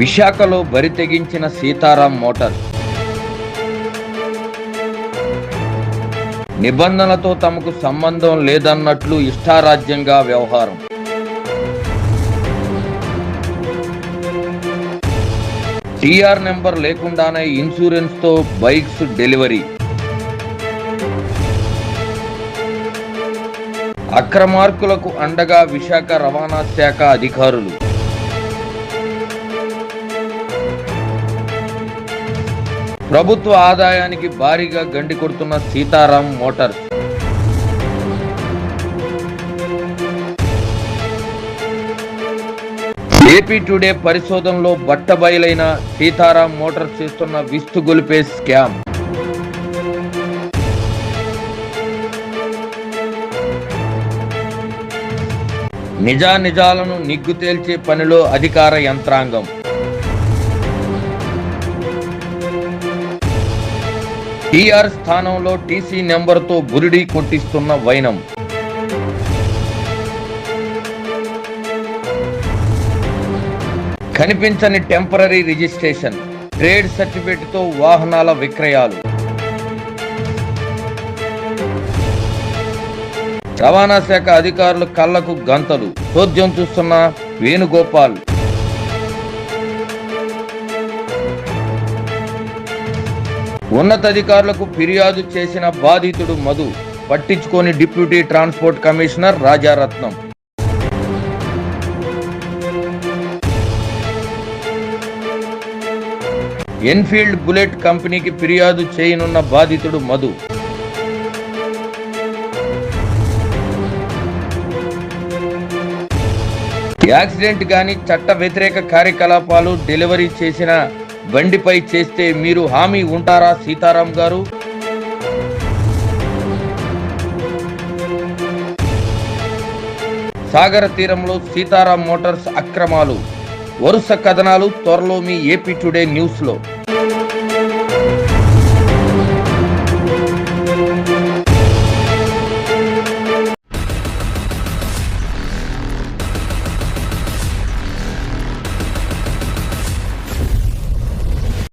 విశాఖలో బరి తెగించిన సీతారాం మోటార్. నిబంధనలతో తమకు సంబంధం లేదన్నట్లు ఇష్టారాజ్యంగా వ్యవహారం. టీఆర్ నెంబర్ లేకుండానే ఇన్సూరెన్స్తో బైక్స్ డెలివరీ. అక్రమార్కులకు అండగా విశాఖ రవాణా శాఖ అధికారులు. ప్రభుత్వ ఆదాయానికి భారీగా గండి కొడుతున్న సీతారాం మోటార్స్. ఏపీ టుడే పరిశోధనలో బట్టబయలైన సీతారాం మోటార్స్ చేస్తున్న విస్తుగొలిపే స్కామ్. నిజానిజాలను నిగ్గు తేల్చే పనిలో అధికార యంత్రాంగం. టీఆర్ స్థానంలో టీసీ నెంబర్తో బురిడి కొట్టిస్తున్న వైనం. కనిపించని టెంపరీ రిజిస్ట్రేషన్ ట్రేడ్ సర్టిఫికేట్తో వాహనాల విక్రయాలు. రవాణా శాఖ అధికారులు కళ్ళకు గంతలు. చోద్యం చూస్తున్న వేణుగోపాల్. ఉన్నతాధికారులకు ఫిర్యాదు చేసిన బాధితుడు మధు పట్టించుకొని deputy transport commissioner Rajaratnam. Enfield Bullet కంపెనీకి ఫిర్యాదు చేయనున్న బాధితుడు మధు. యాక్సిడెంట్ గాని చట్ట వ్యతిరేక కార్యకలాపాలు డెలివరీ చేసిన బండిపై చేస్తే మీరు హామీ ఉంటారా సీతారాం గారు? సాగర తీరంలో సీతారాం మోటార్స్ అక్రమాలు. వరుస కథనాలు త్వరలో మీ ఏపీ టుడే న్యూస్లో.